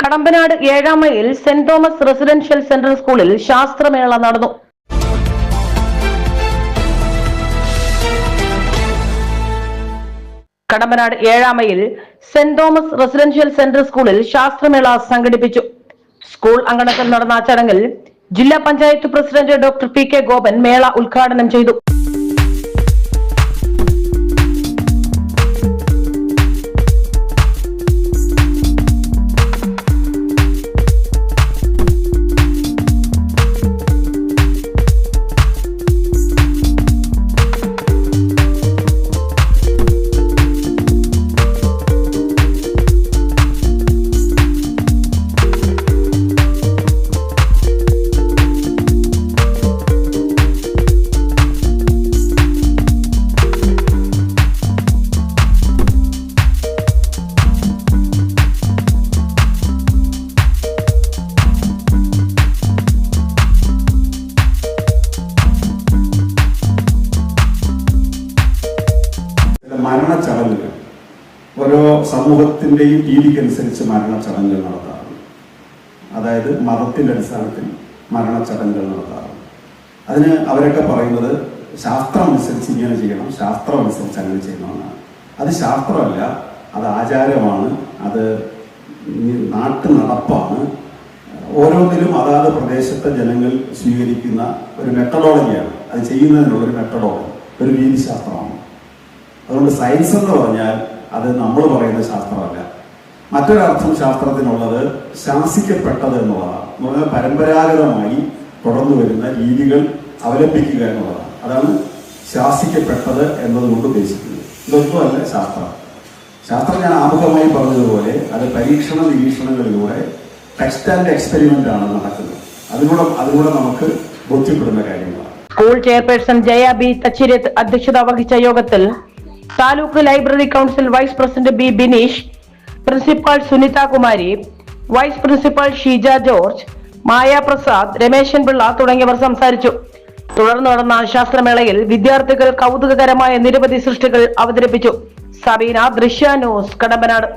കടമ്പനാട് ഏഴാം mile saint Thomas residential central സ്കൂളിൽ ശാസ്ത്രമേള നടന്നു. കടമ്പനാട് ഏഴാം mile saint Thomas residential central സ്കൂളിൽ ശാസ്ത്രമേള സംഘടിപ്പിച്ചു. സ്കൂൾ അങ്കണത്തിൽ നടന്ന ചടങ്ങിൽ ജില്ലാ panchayat president doctor P K Gopan മേള ഉദ്ഘാടനം ചെയ്തു. മരണച്ചടങ്ങുകൾ. ഓരോ സമൂഹത്തിന്റെയും രീതിക്കനുസരിച്ച് മരണച്ചടങ്ങുകൾ നടത്താറുണ്ട്. അതായത് മതത്തിന്റെ അടിസ്ഥാനത്തിൽ മരണച്ചടങ്ങുകൾ നടത്താറുണ്ട്. അതിന് അവരൊക്കെ പറയുന്നത് ശാസ്ത്രം അനുസരിച്ച് ഇങ്ങനെ ചെയ്യണം ശാസ്ത്രം അനുസരിച്ച് അങ്ങനെ ചെയ്യണമെന്നാണ് അത് ശാസ്ത്രമല്ല അത് ആചാരമാണ് അത് നാട്ടു നടപ്പാണ്. ഓരോന്നിലും അതാത് പ്രദേശത്തെ ജനങ്ങൾ സ്വീകരിക്കുന്ന ഒരു മെത്തഡോളജിയാണ് അത് ചെയ്യുന്നതിനുള്ള ഒരു മെത്തഡോളജി ഒരു രീതിശാസ്ത്രമാണ്. അതുകൊണ്ട് സയൻസ് എന്ന് പറഞ്ഞാൽ അത് നമ്മൾ പറയുന്ന ശാസ്ത്രമല്ല. മറ്റൊരർത്ഥം ശാസ്ത്രത്തിനുള്ളത് ശാസിക്കപ്പെട്ടത് എന്നുള്ളതാണ്. എന്ന് പറഞ്ഞാൽ പരമ്പരാഗതമായി തുടർന്നു വരുന്ന രീതികൾ അവലംബിക്കുക എന്നുള്ളതാണ്. അതാണ് ശാസിക്കപ്പെട്ടത് എന്നതുകൊണ്ട് ഉദ്ദേശിക്കുന്നത്. ഇതൊന്നുമല്ല ശാസ്ത്രം. ശാസ്ത്രം ഞാൻ ആമുഖമായി പറഞ്ഞതുപോലെ അത് പരീക്ഷണ നിരീക്ഷണങ്ങളിലൂടെ ടെക്സ്റ്റ് ആൻഡ് എക്സ്പെരിമെന്റ് ആണ് നടക്കുന്നത്. അതിലൂടെ അതിലൂടെ നമുക്ക് ബോധ്യപ്പെടുന്ന കാര്യങ്ങളാണ്. School chairperson Jaya B Thachirath അധ്യക്ഷത വഹിച്ച യോഗത്തിൽ taluk library council vice president B Bineesh principal Sunitha Kumari vice principal Sheeja George Maya Prasad Rameshan Pillai തുടങ്ങിയവർ സംസാരിച്ചു. തുടർന്ന് നടന്ന ശാസ്ത്രമേളയിൽ വിദ്യാർത്ഥികൾ കൗതുകകരമായ നിരവധി സൃഷ്ടികൾ അവതരിപ്പിച്ചു. സബീന ദൃശ്യ ന്യൂസ് കടമ്പനാട്.